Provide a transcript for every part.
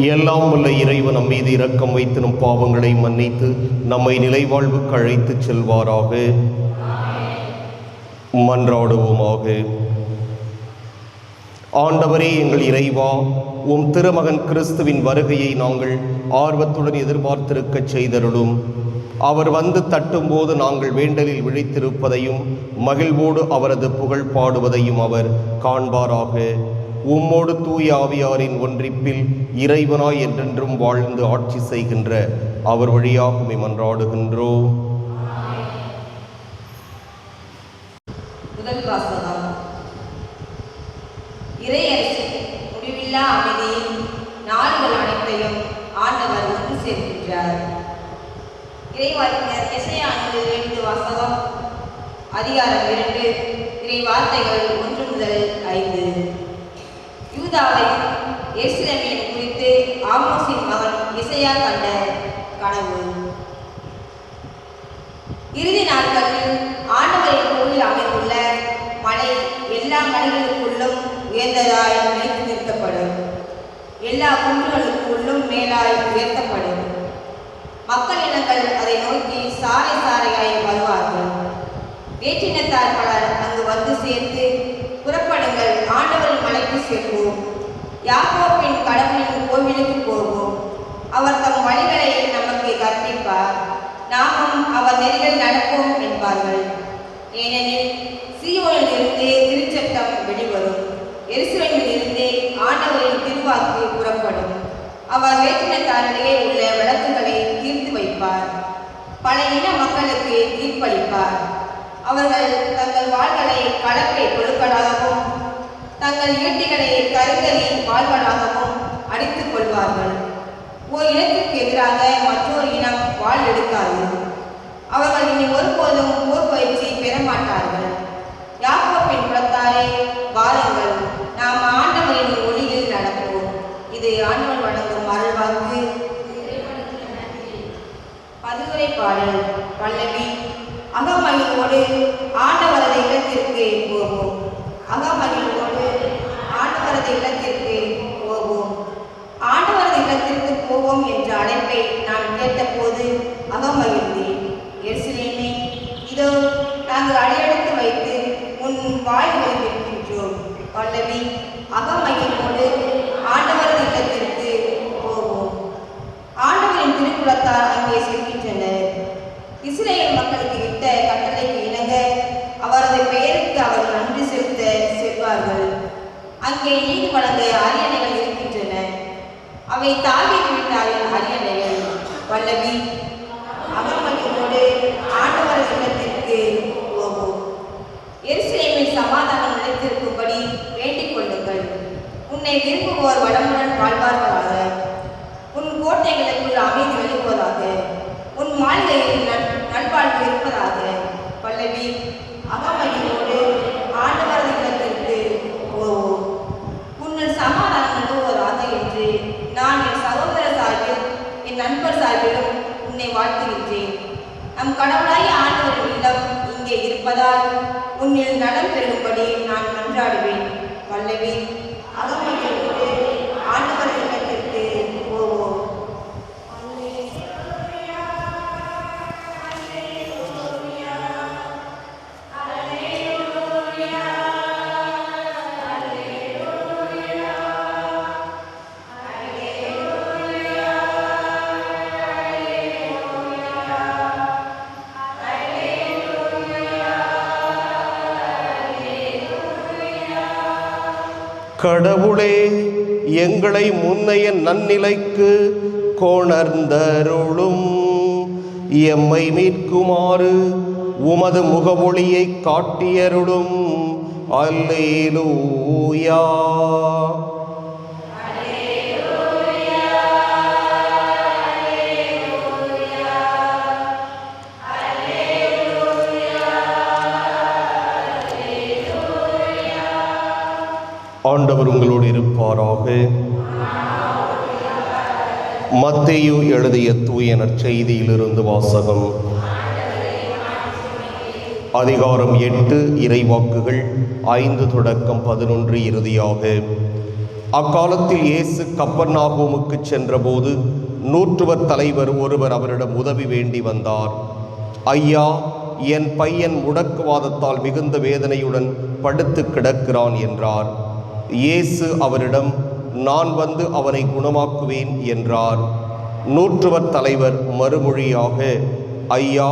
எல்லாம் உள்ள இறைவன் நம் மீது இரக்கம் வைத்து நம் பாவங்களை மன்னித்து நம்மை நிலைவாழ்வுக்கு அழைத்து செல்வாராக. மன்றாடுவோமாக. ஆண்டவரே எங்கள் இறைவா உம் திருமகன் கிறிஸ்துவின் வருகையை நாங்கள் ஆர்வத்துடன் எதிர்பார்த்திருக்கச் செய்தருளும். அவர் வந்து தட்டும்போது நாங்கள் வேண்டலில் விழித்திருப்பதையும் மகிழ்வோடு அவரது புகழ் பாடுவதையும் அவர் காண்பாராக. உம்மோடு தூய ஆவியாரின் ஒன்றிப்பில் இறைவனாய் என்றென்றும் வாழ்ந்து ஆட்சி செய்கின்ற அவர் வழியாக உம்மை மன்றாடுகின்றோம். முதல் வாசகம். இறையரசு முடிவில்லா அமைதியில் நாடுகள் அனைத்தையும் ஆண்டவர் ஒன்று சேர்க்கின்றார். இறைவாக்கினர் எசையானது எழுந்து வாசகம். அதிகாரம் இரண்டு. இறை வார்த்தைகள் ஒன்று யூதாவை எருசலேமின் குறித்து ஆமோசின் மகன் இசையா கண்ட கனவு. இறுதி நாட்களில் ஆண்டவரின் கோவில் அமைந்துள்ள மலை எல்லா மலைகளுக்குள்ளும் உயர்ந்ததாய் நிலைத்து நிறுத்தப்படும். எல்லா குன்றுகளுக்குள்ளும் மேலாய் உயர்த்தப்படும். மக்கள் இனங்கள் அதை நோக்கி சாலை சாறையாய் வருவார்கள். வேற்றினத்தார் பலர் அங்கு வந்து சேர்த்து புறப்படுங்கள் ஆண்டவரின் மலைக்கு செல்வோம். யாக்கோப்பின் கடவுளின் கோவிலுக்கு போவோம். அவர் தம் வழிகளை நமக்கு கற்பிப்பார். நாமும் அவர் நெறிகள் நடப்போம் என்பார்கள். ஏனெனில் சீயோனில் இருந்து திருச்சட்டம் வெளிவரும். எருசலேமில் இருந்து ஆண்டவரின் திருவாக்கு புறப்படும். அவர் வேற்றினத்தாரிடையே உள்ள வழக்குகளை தீர்த்து வைப்பார். பல இன மக்களுக்கு தீர்ப்பளிப்பார். அவர்கள் தங்கள் வாழ்களை கலப்பை பொருட்களாகவும் தங்கள் ஈட்டிகளை கருங்கலி வாழ்வனாகவும் அடித்துக் கொள்வார்கள். ஓர் இனத்திற்கு எதிராக மற்றொரு இனம் வாள் எடுக்காது. அவர்கள் இனி ஒருபோதும் போர் பயிற்சி பெற மாட்டார்கள். யாக்கோப்பின் குலத்தாரே வாருங்கள் நாம் ஆண்டவரின் ஒளியில் நடப்போம். இது ஆண்டவன் வழங்கும் அருள்வாக்கு. பதுவுரை பாடல் பல்லவி அகமணியோடு ஆண்டவரது இடத்திற்கு போவோம். அகமணியோடு ஆண்டவரது இல்லத்திற்கு போவோம். ஆண்டவரது இல்லத்திற்கு போவோம் என்ற அழைப்பை நான் கேட்டபோது அகமகிழ்ந்தேன் எருசலேமே இதோ நாங்கள் அடியெடுத்து வைத்து உன் வாய்களில் இருக்கின்றோம் பல்லவி அகமகிழ்வோடு ஆண்டவரது இல்லத்திற்கு போவோம். ஆண்டவரின் திருக்குலத்தார் அங்கே சென்று இஸ்ரேல் மக்களுக்கு இட்ட கட்டளைக்கு இணங்க அவரது பெயருக்கு அவர்கள் நன்றி செலுத்த செல்வார்கள் அங்கே நீதி வழங்க அரியணைகள் இருக்கின்றன. அவை தாவி வீட்டாரின் அரியணைகள் வல்லவி அகமகிழ்வோடு ஆண்டவர் இல்லத்திற்கு போகும். எருசலேமில் சமாதானம் நிலைத்திருக்கும்படி வேண்டிக் கொள்ளுங்கள். உன்னை விரும்புவோர் வடம் வாழ்வார்களாக உன் கோட்டைகளுக்குள் அமைதி வெளிவதாக உன் மாளிகையில் நல் நல்வாழ்வு இருப்பதாக பல்லவி அகமகிழ்வோடு ஆண்டவரது இல்லத்திற்கு போவோம் உன்னில் சமாதானம் நிலவுவதாக என்று நான் என் சகோதர சார்பில் என் நண்பர் சார்பிலும் உன்னை வாழ்த்துகின்றேன் நம் கடவுளாய் ஆண்டவரின் இல்லம் இங்கே இருப்பதால் உன்னில் நலம் பெறும்படி நான் மன்றாடுவேன். பல்லவி அகமகிழ்வோடு கடவுளே எங்களை முன்னைய நன்னிலைக்கு கோணர்ந்தருளும். எம்மை மீட்குமாறு உமது முகமொழியை காட்டியருளும். அல்லேலூயா. ஆண்டவர் உங்களோடு இருப்பாராக. மத்தேயு எழுதிய தூய நற்செய்தியிலிருந்து வாசகம். அதிகாரம் எட்டு இறைவாக்குகள் ஐந்து தொடக்கம் பதினொன்று இறுதியாக. அக்காலத்தில் இயேசு கப்பர்நாகூமுக்கு சென்றபோது நூற்றுவர் தலைவர் ஒருவர் அவரிடம் உதவி வேண்டி வந்தார். ஐயா என் பையன் முடக்குவாதத்தால் மிகுந்த வேதனையுடன் படுத்து கிடக்கிறான் என்றார். இயேசு அவரிடம் நான் வந்து அவனை குணமாக்குவேன் என்றார். நூற்றுவர் தலைவர் மறுமொழியாக ஐயா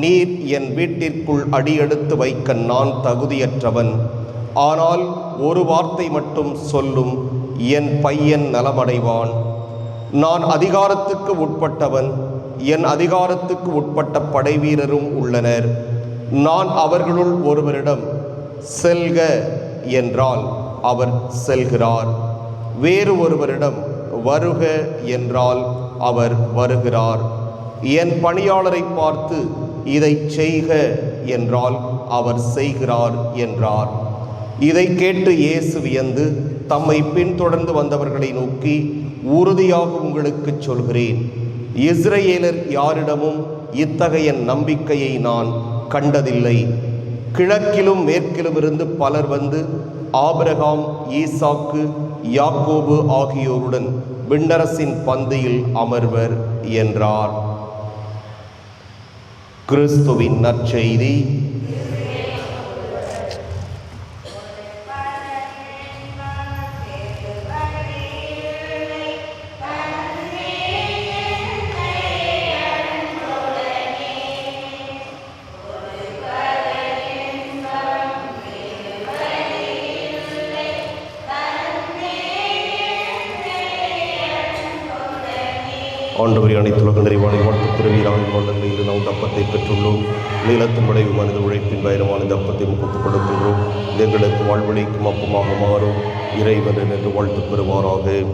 நீர் என் வீட்டிற்குள் அடியெடுத்து வைக்க நான் தகுதியற்றவன். ஆனால் ஒரு வார்த்தை மட்டும் சொல்லும் என் பையன் நலமடைவான். நான் அதிகாரத்துக்கு உட்பட்டவன் என் அதிகாரத்துக்கு உட்பட்ட படைவீரரும் உள்ளனர். நான் அவர்களுள் ஒருவரிடம் செல்க என்றால் அவர் செல்கிறார். வேறு ஒருவரிடம் வருக என்றால் அவர் வருகிறார். என் பணியாளரை பார்த்து இதை செய்க என்றால் அவர் செய்கிறார் என்றார். இதை கேட்டு இயேசு வியந்து தம்மை பின்தொடர்ந்து வந்தவர்களை நோக்கி உறுதியாக உங்களுக்கு சொல்கிறேன். இஸ்ரேலர் யாரிடமும் இத்தகைய நம்பிக்கையை நான் கண்டதில்லை. கிழக்கிலும் மேற்கிலும் இருந்து பலர் வந்து ஆபிரகாம் ஈசாக்கு யாக்கோபு ஆகியோருடன் விண்ணரசின் பந்தியில் அமர்வர் என்றார். கிறிஸ்துவின் நற்செய்தி. ஆண்டவரை அனைத்துலக நிறைவான வாழ்த்து திருவீரான வல்லமையில் நாம் தப்பத்தை பெற்றுள்ளோம். நீளத்தின் விளைவு மனித உழைப்பின் பயணமான இந்த அப்பத்தை முகத்துக் கொடுக்கின்றோம் எங்களுக்கு வாழ்வழிக்கும் அப்பமாக மாறும். இறைவன் என்று வாழ்த்து பெறுவாராக.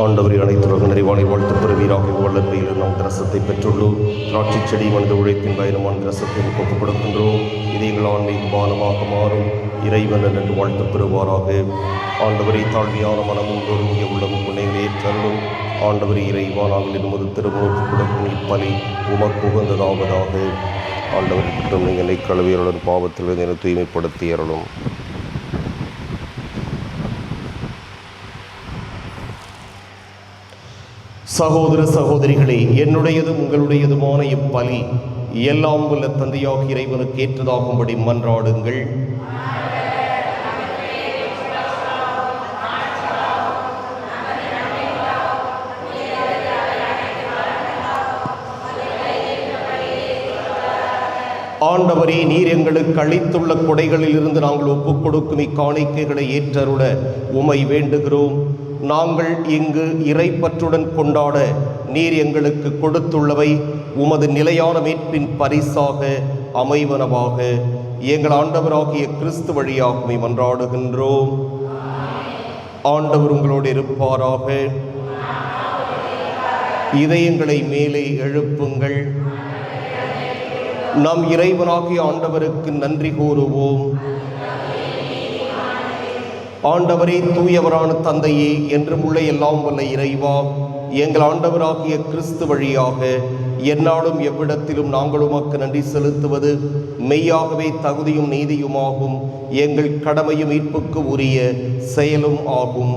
ஆண்டவரை அனைத்துலக நிறைவானை வாழ்த்து பெறுவீராக வல்லன்மையில் நாம் கிரசத்தை பெற்றுள்ளோம். திராட்சை செடி மனித உழைப்பின் பயணமான கிரசத்தை ஒப்புக் கொடுக்கின்றோம் இது எங்கள் ஆன்மீக பானமாக மாறும். இறைவன் என்று வாழ்த்து பெறுவாராக. ஆண்டவரை தாழ்வியான மனமும் நொறுங்கிய உள்ளமும் புனைகளை தருளும் ஆண்டவரை இறைவா நாங்கள் இருமது திருமுகப்பு கொடுக்கும் இப்பலி உமக்கு உகந்ததாவதாக. ஆண்டவர் குற்றம் நீங்கள் கழுவியருடன் பாவத்தில் என தூய்மைப்படுத்தி சகோதர சகோதரிகளே என்னுடையதும் உங்களுடையதுமான இப்பலி எல்லாம் உள்ள தந்தையாக இறைவனுக்கு ஏற்றதாகும்படி மன்றாடுங்கள். ஆண்டவரே நீர் எங்களுக்கு அளித்துள்ள கொடைகளில் இருந்து நாங்கள் ஒப்புக் கொடுக்கும் இக்காணிக்கைகளை ஏற்றருட உமை வேண்டுகிறோம். நாங்கள் இங்கு இறைப்பற்றுடன் கொண்டாட நீர் எங்களுக்கு கொடுத்துள்ளவை. உமது நிலையான மீட்பின் பரிசாக அமைவனவாக. எங்கள் ஆண்டவராகிய கிறிஸ்து வழியாகவே மன்றாடுகின்றோம். ஆண்டவர் உங்களோடு இருப்பாராக. இதயங்களை மேலே எழுப்புங்கள். நம் இறைவனாகிய ஆண்டவருக்கு நன்றி கூறுவோம். ஆண்டவரே தூயவரான தந்தையே என்றும் உள்ள எல்லாம் வல்ல இறைவா எங்கள் ஆண்டவராகிய கிறிஸ்து வழியாக எந்நாளும் எவ்விடத்திலும் நாங்கள் உமக்கு நன்றி செலுத்துவது மெய்யாகவே தகுதியும் நீதியுமாகும் எங்கள் கடமையும் மீட்புக்கு உரிய செயலும் ஆகும்.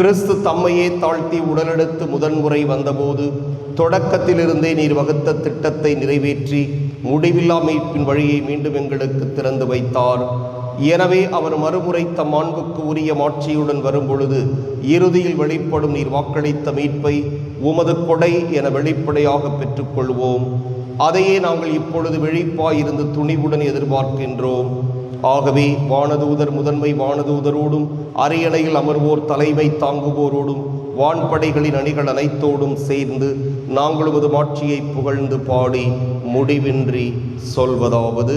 கிறிஸ்து தம்மையே தாழ்த்தி உடலெடுத்து முதன்முறை வந்தபோது தொடக்கத்திலிருந்தே நீர் வகுத்த திட்டத்தை நிறைவேற்றி முடிவில்லா மீட்பின் வழியை மீண்டும் எங்களுக்கு திறந்து வைத்தார். எனவே அவர் மறுமுறை தம் மாண்புக்கு உரிய மாட்சியுடன் வரும்பொழுது இறுதியில் வெளிப்படும் நீர் வாக்களித்த மீட்பை உமது கொடை என வெளிப்படையாக பெற்றுக்கொள்வோம். அதையே நாங்கள் இப்பொழுது வெளிப்பாயிருந்து துணிவுடன் எதிர்பார்க்கின்றோம். ஆகவே வானதூதர் முதன்மை வானதூதரோடும் அரியணையில் அமர்வோர் தலைமை தாங்குவோரோடும் வான்படைகளின் அணிகள் அனைத்தோடும் சேர்ந்து நாங்கள் உமது மாட்சியை புகழ்ந்து பாடி முடிவின்றி சொல்வதாவது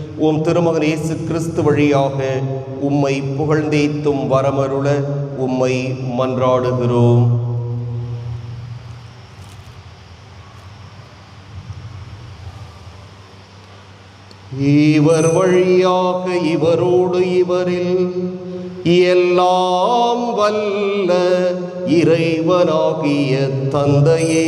உம் திருமகன் இயேசு கிறிஸ்து வழியாக உம்மை புகழ்ந்தேத்தும் வரமருள உம்மை மன்றாடுகிறோம். இவர் வழியாக இவரோடு இவரில் எல்லாம் வல்ல இறைவனாகிய தந்தையே.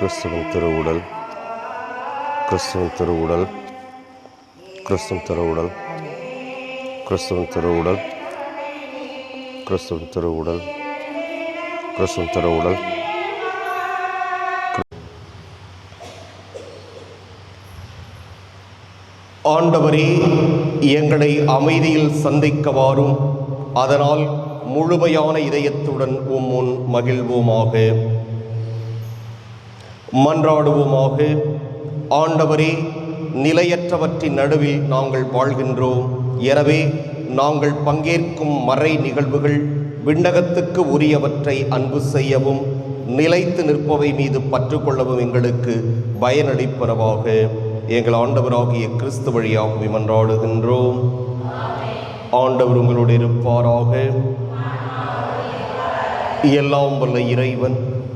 கிறிஸ்துவின் திருவுடல். கிறிஸ்துவின் திருவுடல். கிறிஸ்துவின் திருவுடல். கிறிஸ்துவின் திருவுடல். கிறிஸ்துவின் திருவுடல். கிறிஸ்துவின் திருவுடல். ஆண்டவரே எங்களை அமைதியில் சந்திக்க வாரும் அதனால் முழுமையான இதயத்துடன் உம் முன் மகிழ்வோமாக. மன்றாடுவோமாக. ஆண்டவரே நிலையற்றவற்றின் நடுவில் நாங்கள் வாழ்கின்றோம். எனவே நாங்கள் பங்கேற்கும் மறை நிகழ்வுகள் விண்ணகத்துக்கு உரியவற்றை அன்பு செய்யவும் நிலைத்து நிற்பவை மீது பற்றுக்கொள்ளவும் எங்களுக்கு பயனளிப்பனவாக. எங்கள் ஆண்டவராகிய கிறிஸ்து வழியாக மன்றாடுகின்றோம். ஆண்டவர் உங்களோடு இருப்பாராக. எல்லாம் வல்ல இறைவன்.